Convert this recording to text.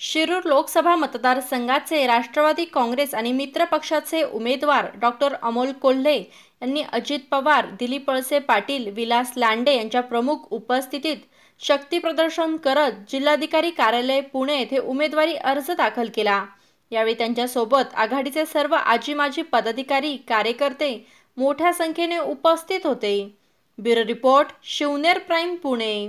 शिरूर लोकसभा मतदारसंघाचे राष्ट्रवादी काँग्रेस आणि मित्र पक्षाचे उमेदवार डॉक्टर अमोल कोल्हे यांनी अजित पवार दिलीप वळसे पाटील विलास लांडे यांच्या प्रमुख उपस्थितीत शक्तीप्रदर्शन करत जिल्हाधिकारी कार्यालय पुणे येथे उमेदवारी अर्ज दाखल केला. यावेळी त्यांच्यासोबत आघाडीचे सर्व आजी माजी पदाधिकारी कार्यकर्ते मोठ्या संख्येने उपस्थित होते. Bureau report Shivner prime Pune.